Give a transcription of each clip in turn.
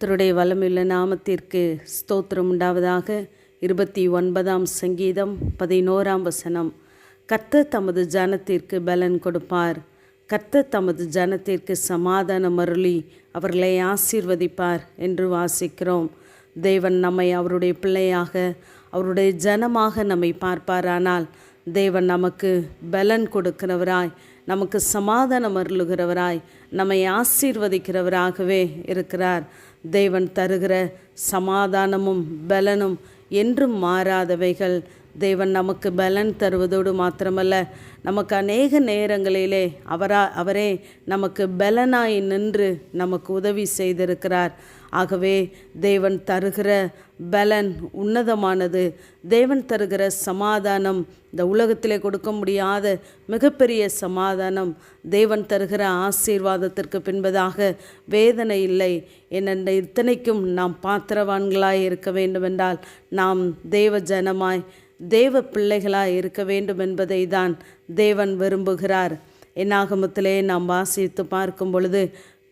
கத்தருடைய வளமுள்ள நாமத்திற்கு ஸ்தோத்திரம் உண்டாவதாக. இருபத்தி ஒன்பதாம் சங்கீதம் பதினோராம் வசனம். கத்த தமது ஜனத்திற்கு பலன் கொடுப்பார். கத்த தமது ஜனத்திற்கு சமாதானம் அருளி அவர்களை ஆசீர்வதிப்பார் என்று வாசிக்கிறோம். தேவன் நம்மை அவருடைய பிள்ளையாக அவருடைய ஜனமாக நம்மை பார்ப்பாரானால் தேவன் நமக்கு பலன் கொடுக்கிறவராய் நமக்கு சமாதானம் அருளுகிறவராய் நம்மை ஆசீர்வதிக்கிறவராகவே இருக்கிறார். தேவன் தருகிற சமாதானமும் பலனும் என்றும் மாறாதவைகள். தேவன் நமக்கு பலன் தருவதோடு மாத்திரமல்ல நமக்கு அநேக நேரங்களிலே அவரா அவரே நமக்கு பலனாய் நின்று நமக்கு உதவி செய்திருக்கிறார். ஆகவே தேவன் தருகிற பலன் உன்னதமானது. தேவன் தருகிற சமாதானம் இந்த உலகத்திலே கொடுக்க முடியாத மிகப்பெரிய சமாதானம். தேவன் தருகிற ஆசீர்வாதத்திற்கு பின்பதாக வேதனை இல்லை. என்னென்ன இத்தனைக்கும் நாம் பாத்திரவான்களாய் இருக்க வேண்டுமென்றால் நாம் தேவ ஜனமாய் தேவ பிள்ளைகளாய் இருக்க வேண்டும் என்பதை தான் தேவன் விரும்புகிறார். என்னாகமத்திலே நாம் வாசித்து பார்க்கும் பொழுது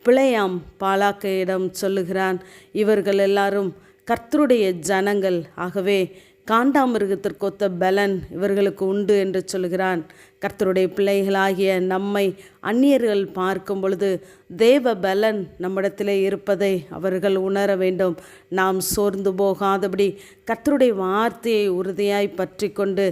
பிழையாம் பாலாக்கையிடம் சொல்லுகிறான். இவர்கள் எல்லாரும் கர்த்தருடைய ஜனங்கள். ஆகவே காண்டாமிருகத்திற்கொத்த பலன் இவர்களுக்கு உண்டு என்று சொல்கிறான். கர்த்தருடைய பிள்ளைகளாகிய நம்மை அந்நியர்கள் பார்க்கும் பொழுது தேவ பலன் நம்மிடத்திலே இருப்பதை அவர்கள் உணர வேண்டும். நாம் சோர்ந்து போகாதபடி கர்த்தருடைய வார்த்தையை உறுதியாய் பற்றி கொண்டு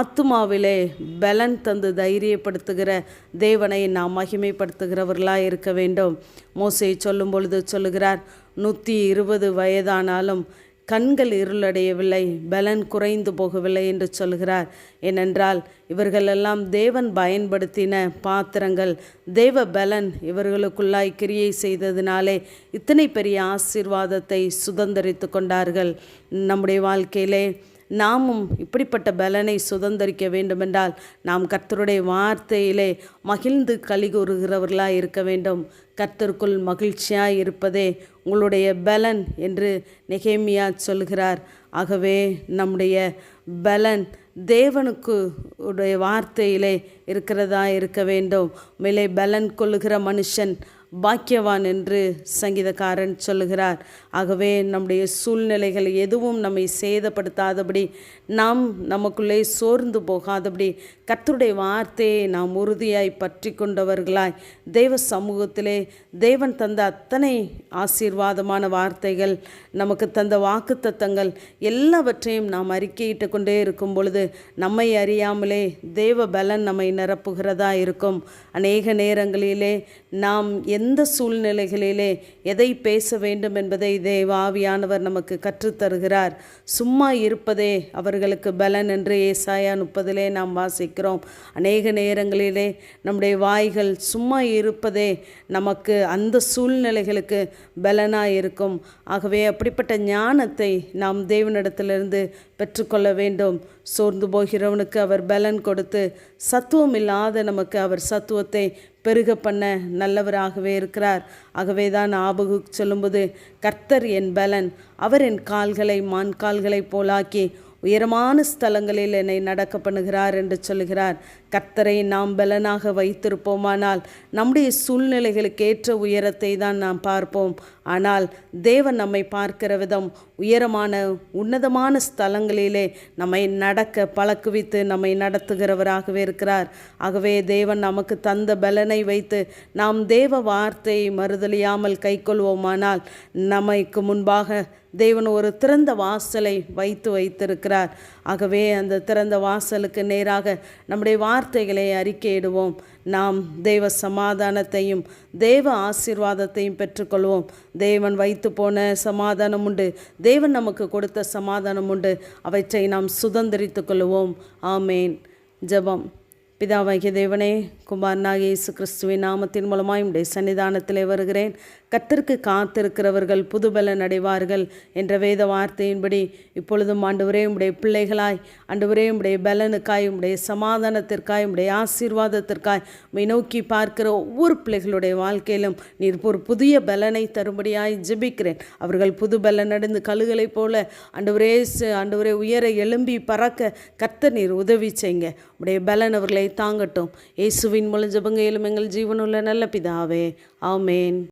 ஆத்துமாவிலே பலன் தந்து தைரியப்படுத்துகிற தேவனை நாம் மகிமைப்படுத்துகிறவர்களாக இருக்க வேண்டும். மோசை சொல்லும் பொழுது சொல்லுகிறார் நூற்றி இருபது வயதானாலும் கண்கள் இருளடையவில்லை பலன் குறைந்து போகவில்லை என்று சொல்கிறார். ஏனென்றால் இவர்களெல்லாம் தேவன் பயன்படுத்தின பாத்திரங்கள். தேவ பலன் இவர்களுக்குள்ளாய் கிரியை செய்ததினாலே இத்தனை பெரிய ஆசீர்வாதத்தை சுதந்திரித்து கொண்டார்கள். நம்முடைய வாழ்க்கையிலே நாமும் இப்படிப்பட்ட பலனை சுதந்திரிக்க வேண்டுமென்றால் நாம் கர்த்தருடைய வார்த்தையிலே மகிழ்ந்து கலிகூறுகிறவர்களாக இருக்க வேண்டும். கர்த்தருக்குள் மகிழ்ச்சியாக இருப்பதே உங்களுடைய பலன் என்று நெகேமியா சொல்கிறார். ஆகவே நம்முடைய பலன் தேவனுக்கு உடைய வார்த்தையிலே இருக்கிறதா இருக்க வேண்டும். மேலே பலன் கொள்ளுகிற மனுஷன் பாக்கியவான் என்று சங்கீதக்காரன் சொல்லுகிறார். ஆகவே நம்முடைய சூழ்நிலைகள் எதுவும் நம்மை சேதப்படுத்தாதபடி நாம் நமக்குள்ளே சோர்ந்து போகாதபடி கர்த்தருடைய வார்த்தையை நாம் உறுதியாய் பற்றி கொண்டவர்களாய் தெய்வ சமூகத்திலே தேவன் தந்த அத்தனை ஆசீர்வாதமான வார்த்தைகள் நமக்கு தந்த வாக்கு தத்தங்கள் எல்லாவற்றையும் நாம் அறிக்கையிட்டு கொண்டே இருக்கும் பொழுது நம்மை அறியாமலே தேவ பலன் நம்மை நிரப்புகிறதா இருக்கும். அநேக நேரங்களிலே நாம் எந்த சூழ்நிலைகளிலே எதை பேச வேண்டும் என்பதை தேவாவியானவர் நமக்கு கற்றுத்தருகிறார். சும்மா இருப்பதே அவர்களுக்கு பலன் என்று ஏசாயா முப்பதிலே நாம் வாசிக்கிறோம். அநேக நேரங்களிலே நம்முடைய வாய்கள் சும்மா இருப்பதே நமக்கு அந்த சூழ்நிலைகளுக்கு பலனாக இருக்கும். ஆகவே அப்படிப்பட்ட ஞானத்தை நாம் தேவனிடத்திலிருந்து பெற்றுக்கொள்ள வேண்டும். சோர்ந்து போகிறவனுக்கு அவர் பலன் கொடுத்து சத்துவம் இல்லாத நமக்கு அவர் சத்துவத்தை பெருக பண்ண நல்லவராகவே இருக்கிறார். ஆகவே தான் ஆபகு சொல்லும்போது கர்த்தர் என் பலன். அவர் என் கால்களை மான் கால்களைப் போலாக்கி உயரமான ஸ்தலங்களில் என்னை நடக்க பண்ணுகிறார் என்று சொல்லுகிறார். கர்த்தரை நாம் பலனாக வைத்திருப்போமானால் நம்முடைய சூழ்நிலைகளுக்கு ஏற்ற உயரத்தை தான் நாம் பார்ப்போம். ஆனால் தேவன் நம்மை பார்க்கிற விதம் உயரமான உன்னதமான ஸ்தலங்களிலே நம்மை நடக்க பழக்குவித்து நம்மை நடத்துகிறவராகவே இருக்கிறார். ஆகவே தேவன் நமக்கு தந்த பலனை வைத்து நாம் தேவ வார்த்தையை மறுதலியாமல் கைக்கொள்வோமானால் நமக்கு முன்பாக தேவன் ஒரு திறந்த வாசலை வைத்து வைத்திருக்கிறார். ஆகவே அந்த திறந்த வாசலுக்கு நேராக நம்முடைய வார்த்தைகளை அறிக்கையிடுவோம். நாம் தேவ சமாதானத்தையும் தேவ ஆசீர்வாதத்தையும் பெற்றுக்கொள்வோம். தேவன் வைத்து போன சமாதானம் உண்டு. தேவன் நமக்கு கொடுத்த சமாதானம் உண்டு. அவற்றை நாம் சுதந்திரித்து கொள்வோம். ஆமேன். ஜெபம். பிதாவாகிய தேவனே குமாரனாகிய இயேசு கிறிஸ்துவின் நாமத்தின் மூலமாக உடைய சன்னிதானத்திலே வருகிறேன். கத்திற்கு காத்திருக்கிறவர்கள் புதுபலன் அடைவார்கள் என்ற வேத வார்த்தையின்படி இப்பொழுதும் ஆண்டவரே உடைய பிள்ளைகளாய் ஆண்டவரே உடைய பலனுக்காய் உடைய சமாதானத்திற்காய் உடைய ஆசீர்வாதத்திற்காய் உண்மை நோக்கி பார்க்கிற ஒவ்வொரு பிள்ளைகளுடைய வாழ்க்கையிலும் நீர் ஒரு புதிய பலனை தரும்படியாய் ஜெபிக்கிறேன். அவர்கள் புது பலன் அடைந்து கழுகளைப் போல ஆண்டவரே ஆண்டவரே உயர எழும்பி பறக்க கத்த நீர் உதவி செய்யுங்க. உடைய பலன் அவர்களை தாங்கட்டும். இயேசுவின் மூலம் ஜபங்கையிலும் எங்கள் ஜீவனுள்ள நல்ல பிதாவே. ஆமேன்.